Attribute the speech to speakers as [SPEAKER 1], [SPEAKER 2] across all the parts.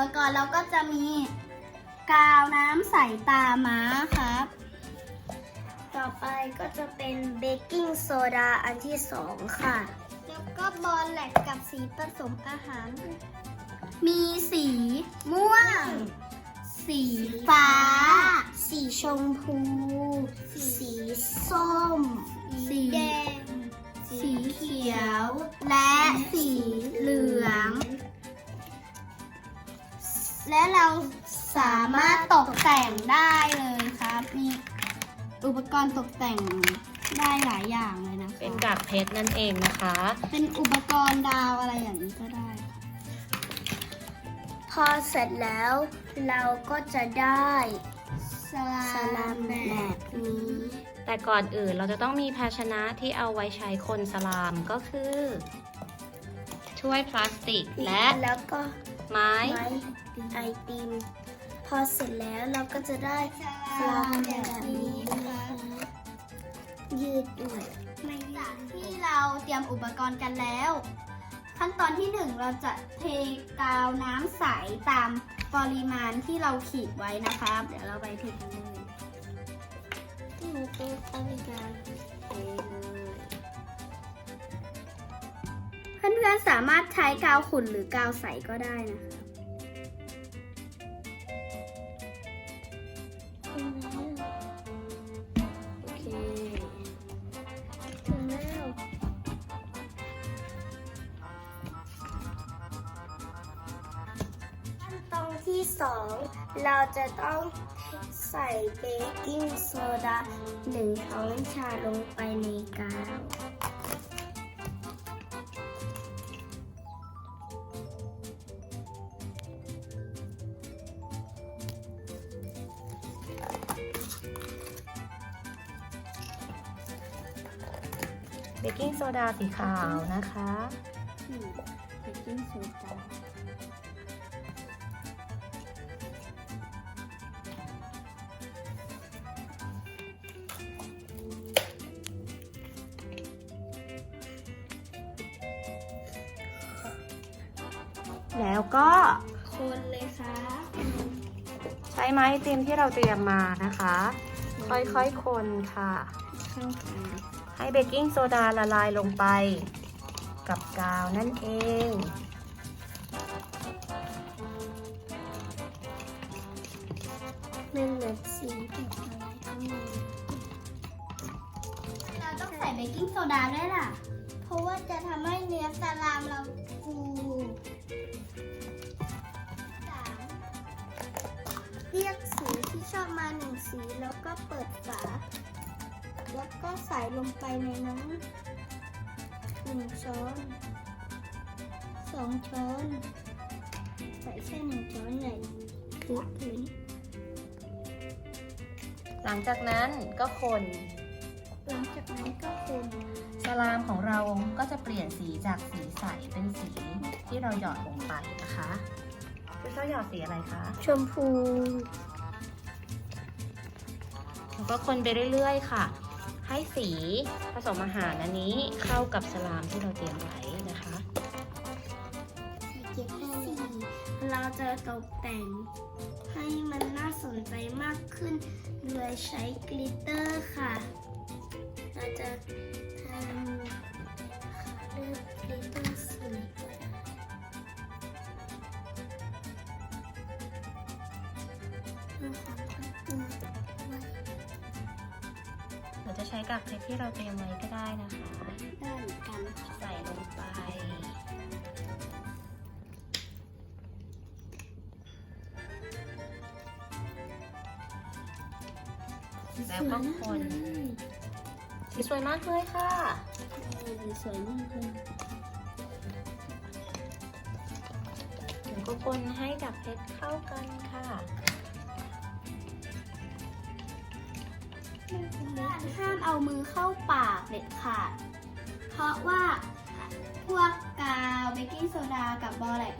[SPEAKER 1] ปกรณ์เราก็จะมีกาวน้ำใสตาม้าครับ
[SPEAKER 2] ต่อไปก็จะเป็นเบกกิ้งโซดาอันที่สองค่ะ
[SPEAKER 1] แล้วก็บอลแหลกกับสีผสมอาหาร มีสีม่วง สีฟ้า
[SPEAKER 2] สีชมพู สี และ
[SPEAKER 1] เราสามารถตกแต่งได้เลยครับ มีอุปกรณ์ตกแต่งได้หลายอย่างเลยนะคะ
[SPEAKER 3] เป็นกากเพชรนั่นเองนะคะ
[SPEAKER 1] เป็นอุปกรณ์ดาวอะไรอย่างนี้ก็ได้
[SPEAKER 2] พอเสร็จแล้วเราก็จะได้
[SPEAKER 1] ส
[SPEAKER 2] สลามแบบนี้
[SPEAKER 3] แต่ก่อนอื่นเราจะต้องมีภาชนะที่เอาไว้ใช้คนสลามก็คือถ้วยพลาสติกและ
[SPEAKER 2] แล้วก็
[SPEAKER 3] ไม้
[SPEAKER 2] ไอติม พอเสร็จแล้วเราก็จะได้
[SPEAKER 1] สลาแบบนี้นะคะ
[SPEAKER 2] ยืดด้วย
[SPEAKER 1] ในจากที่เราเตรียมอุปกรณ์กันแล้ว ขั้นตอนที่หนึ่งเราจะเทกาวน้ำใสตามปริมาณที่เราขีดไว้นะครับเดี๋ยวเราไปเทกันเลย
[SPEAKER 2] ที่มันเป็นตั้งการเทเลย
[SPEAKER 1] เพื่อนๆสามารถใช้กาวขุ่นหรือกาวใสก็ได้นะคะ
[SPEAKER 2] ที่สองเราจะต้องใส่เบกกิ้งโซดาหนึ่งช้อนชาลงไปในกาว
[SPEAKER 3] เบกกิ้งโซดาสีขาวนะคะ
[SPEAKER 1] เบกกิ้งโซดา
[SPEAKER 3] แล้วก็
[SPEAKER 1] คนเลยค่ะ
[SPEAKER 3] ใช้ไม้ไอติมที่เราเตรียมมานะคะ ค่อยๆคนค่ะ
[SPEAKER 1] เข้ากัน
[SPEAKER 3] ให้เบกกิ้งโซดาละลายลงไป กับกาวนั่นเอง
[SPEAKER 2] มันเหมือนสีกับอะไรข้างใน
[SPEAKER 1] เราต้องใส่เบกกิ้งโซดาด้วยล่ะ เพราะว่าจะทำให้เนื้อสลามเราฟู
[SPEAKER 2] เรียกสีที่ชอบมาหนึ่งสีแล้วก็เปิดฝา แล้วก็ใส่ลงไปในน้ำหนึ่งช้อนสองช้อนใส่แค่หนึ่งช้อนใหญ่คือพื้น
[SPEAKER 3] หลังจากนั้นก็คน
[SPEAKER 2] หลังจากนั้นก็คน
[SPEAKER 3] สลามของเราก็จะเปลี่ยนสีจากสีใสเป็นสีที่เราหยอดลงไปนะคะ พี่ชอบหยอดสีอะไรคะ
[SPEAKER 2] ชมพู
[SPEAKER 3] แล้วก็คนไปเรื่อยๆค่ะ ให้สีผสมอาหารอันนี้เข้ากับสลามที่เราเตรียมไว้นะคะ
[SPEAKER 2] เก็บแค่นี้เราจะตกแต่งให้มันน่าสนใจมากขึ้น โดยใช้กลิตเตอร์ค่ะ เราจะทำ กา
[SPEAKER 3] กเพชรที่เราเตรียมไว้ก็ได้นะคะ
[SPEAKER 1] ได้เหมือนกันค่ะ
[SPEAKER 3] ใส่ลงไปแล้วก็คนสีสวยมากเลยค่ะ
[SPEAKER 1] สวยมากเลย
[SPEAKER 3] แล้วก็คนให้กากเพชรเข้ากันค่ะ
[SPEAKER 1] เอามือเข้าปากเด็ดขาด เพราะว่าพวกกาวเบกกิ้งโซดากับบอแลก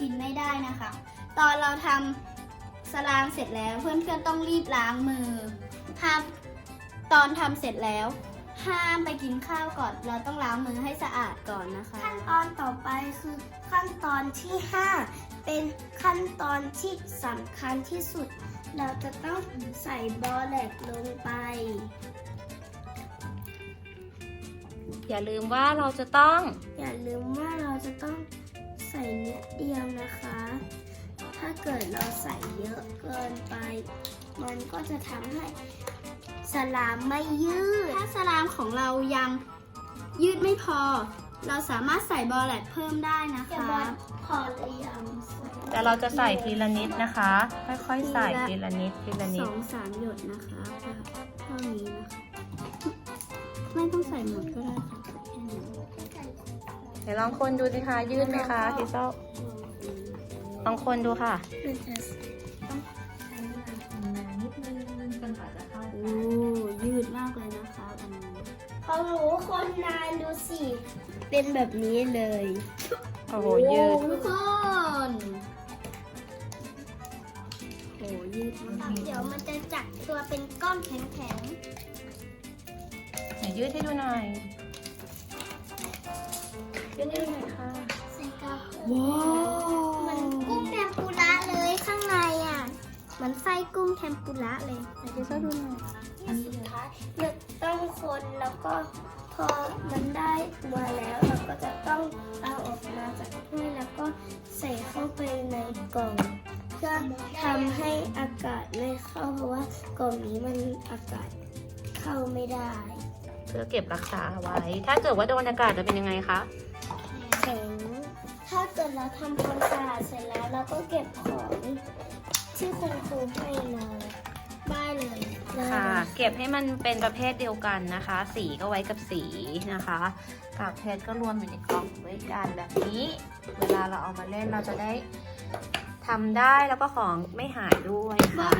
[SPEAKER 1] กินไม่ได้นะคะ ตอนเราทำสลามเสร็จแล้วเพื่อนๆต้องรีบล้างมือห้ามตอนทำเสร็จแล้ว ห้ามไปกินข้าวก่อน เราต้องล้างมือให้สะอาดก่อนนะคะ
[SPEAKER 2] ขั้นตอนต่อไปคือขั้นตอนที่ 5 เป็นขั้นตอนที่สำคัญที่สุด เราจะต้องใส่บอแลกลงไป
[SPEAKER 3] อย่าลืมว่าเราจะต้อง
[SPEAKER 2] อย่าลืมว่าเราจะต้องใส่นิดเดียวนะคะ ถ้าเกิดเราใส่เยอะเกินไป มันก็จะทำให้สลามไม่ยืด
[SPEAKER 1] ถ้าสลามของเรายังยืดไม่พอ เราสามารถใส่บอลแลตเพิ่มได้นะ
[SPEAKER 2] อย่า
[SPEAKER 1] คะ
[SPEAKER 2] บอกพอหรือยัง
[SPEAKER 3] แต่เราจะใส่ทีละนิดนะคะ ค่อยๆ ใส่ทีละนิดทีละนิ
[SPEAKER 1] ส
[SPEAKER 3] ด
[SPEAKER 1] องสามหยดนะคะเท่านี้นะคะ ไม่ต้องใส่หมดก็ได้ค่ะใส่แค่นี้
[SPEAKER 3] เดี๋ยวลองคนดูสิคะยืดไหมคะพี่โซลองคนดูค่ะ
[SPEAKER 2] มันจะ
[SPEAKER 3] นิดนึงจนกว่าจะเข้า
[SPEAKER 1] โอ้ยืดมากเลยนะคะอันนี้
[SPEAKER 2] ของหนูคนนานดูสิ เป็นแบบนี้เลย
[SPEAKER 3] โอ้โหยืด
[SPEAKER 1] ทุกคนโอ้ยืดมาก
[SPEAKER 2] เดี๋ยวมันจะจับตัวเป็นก้อนแข็ง
[SPEAKER 3] ไหนยืดให้ดูหน่อยยืดให้ดูหน่อยค่ะ
[SPEAKER 2] ใส่กระปุ
[SPEAKER 1] ว้าว
[SPEAKER 2] มันกุ้งเทมปุระเลยข้างในอะมันไส้กุ้งเทมปุระเลย
[SPEAKER 3] ไหนพี่โซดูหน่อย
[SPEAKER 2] อันสุดท้ายเราต้องคนแล้วก็พอมันได้ตัวแล้วเราก็จะต้องเอาออกมาจากถ้วยแล้วก็ใส่เข้าไปในกล่องเพื่อทำให้อากาศไม่เข้าเพราะว่ากล่องนี้มันอากาศเข้าไม่ได้
[SPEAKER 3] เพื่อเก็บรักษาไว้ ถ้าเกิดว่าโดนอากาศจะเป็นยังไงคะ
[SPEAKER 2] แข็งถ้าเกิดเราทำความสะอาดเสร็จแล้วเราก็เก็บของที่คุณครูให้มาได้เลยได้
[SPEAKER 3] ค่ะ
[SPEAKER 2] เลย
[SPEAKER 3] เก็บให้มันเป็นประเภทเดียวกันนะคะ สีก็ไว้กับสีนะคะกากเพชรก็รวมอยู่ในกล่องไว้กันแบบนี้ เวลาเราเอามาเล่นเราจะได้ทำได้แล้วก็ของไม่หายด้วยค่ะ